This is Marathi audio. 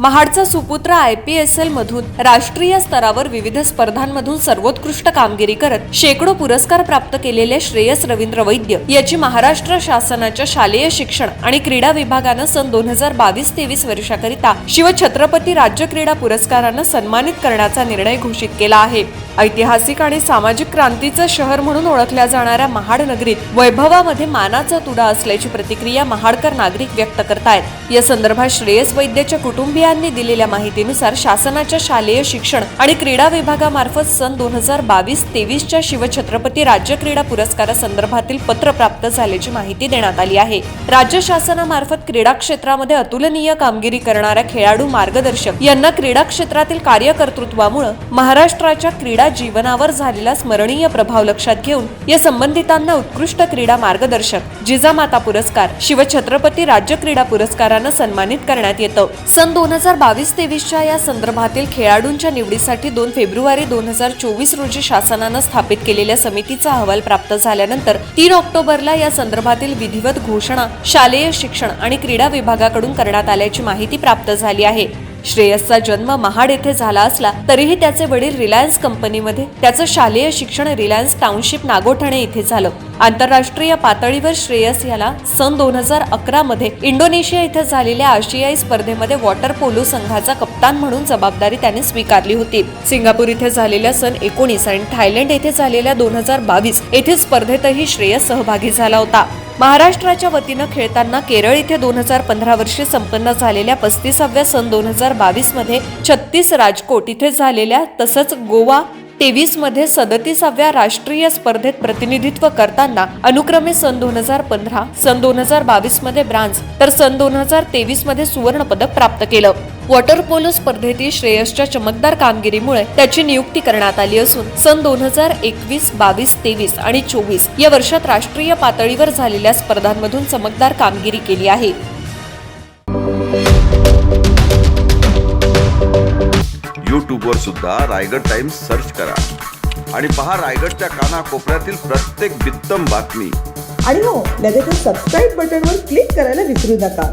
महाडचा सुपुत्र आय पी एस एल मधून राष्ट्रीय स्तरावर विविध स्पर्धांमधून सर्वोत्कृष्ट कामगिरी करत शेकडो पुरस्कार प्राप्त केलेले श्रेयस रवींद्र वैद्य याची महाराष्ट्र शासनाच्या शालेय शिक्षण आणि क्रीडा विभागानं सन दोन हजार बावीस तेवीस वर्षाकरिता शिवछत्रपती राज्य क्रीडा पुरस्कारानं सन्मानित करण्याचा निर्णय घोषित केला आहे. ऐतिहासिक आणि सामाजिक क्रांतीचं शहर म्हणून ओळखल्या जाणाऱ्या महाड नगरीत वैभवामध्ये मानाचा तुडा असल्याची प्रतिक्रिया महाडकर नागरिक व्यक्त करतायत. या संदर्भात श्रेयस वैद्यच्या कुटुंबियांनी दिलेल्या माहितीनुसार शासनाच्या शालेय शिक्षण आणि क्रीडा विभागामार्फत सन दोन हजार बावीस तेवीसच्या शिवछत्रपती राज्य क्रीडा पुरस्कारासंदर्भातील पत्र प्राप्त झाल्याची माहिती देण्यात आली आहे. राज्य शासनामार्फत क्रीडा क्षेत्रामध्ये अतुलनीय कामगिरी करणाऱ्या खेळाडू मार्गदर्शक यांना क्रीडा क्षेत्रातील कार्यकर्तृत्वामुळे महाराष्ट्राच्या क्रीडा जीवनावर झालेला स्मरणीय प्रभाव लक्षात घेऊन या संबंधितांना उत्कृष्ट क्रीडा मार्गदर्शक जिजामाता पुरस्कार शिवछत्रपती राज्य क्रीडा पुरस्कारानं सन्मानित करण्यात येतं. सन दोन हजार बावीस तेवीसच्या या संदर्भातील खेळाडूंच्या निवडीसाठी दोन फेब्रुवारी दोन हजार चोवीस रोजी शासनानं स्थापित केलेल्या समितीचा अहवाल प्राप्त झाल्यानंतर तीन ऑक्टोबरला या संदर्भातील विधिवत घोषणा शालेय शिक्षण आणि क्रीडा विभागाकडून करण्यात आल्याची माहिती प्राप्त झाली आहे. श्रेयसचा जन्म महाड येथे झाला असला तरीही त्याचे वडील रिलायन्स कंपनीमध्ये त्याचं शालेय शिक्षण रिलायन्स टाउनशिप नागोठणे इथे झालं. आंतरराष्ट्रीय पातळीवर श्रेयस याला सन दोन हजार अकरा मध्ये इंडोनेशिया इथे झालेल्या आशियाई स्पर्धेमध्ये वॉटर पोलो संघाचा कप्तान म्हणून जबाबदारी त्याने स्वीकारली होती. सिंगापूर इथे झालेल्या सन एकोणीस आणि थायलंड येथे झालेल्या दोन हजार बावीस येथील स्पर्धेतही श्रेयस सहभागी झाला होता. महाराष्ट्राच्या वतीनं खेळताना केरळ इथे दोन हजार पंधरा वर्षी संपन्न झालेल्या पस्तीसाव्या सन दोन हजार बावीसमध्ये छत्तीस राजकोट इथे झालेल्या तसंच गोवा तेवीसमध्ये सदतीसाव्या राष्ट्रीय स्पर्धेत प्रतिनिधित्व करताना अनुक्रमे सन दोन हजार पंधरा सन दोन हजार बावीसमध्ये ब्रांझ तर सन दोन हजार तेवीसमध्ये सुवर्णपदक प्राप्त केलं. वॉटर पोलो स्पर्धेतील श्रेयसच्या चमकदार कामगिरीमुळे त्याची नियुक्ती करण्यात आली असून सन दोन हजार एकवीस बावीस तेवीस आणि चोवीस या वर्षात राष्ट्रीय पातळीवर झालेल्या स्पर्धांमधून चमकदार कामगिरी केली आहे. यूट्यूबवर सुद्धा रायगड टाइम्स सर्च करा आणि पहा रायगडच्या कानाकोपऱ्यातील प्रत्येक बित्तम बातमी. आणि हो लगेचच सबस्क्राईब बटनवर क्लिक करायला विसरू नका.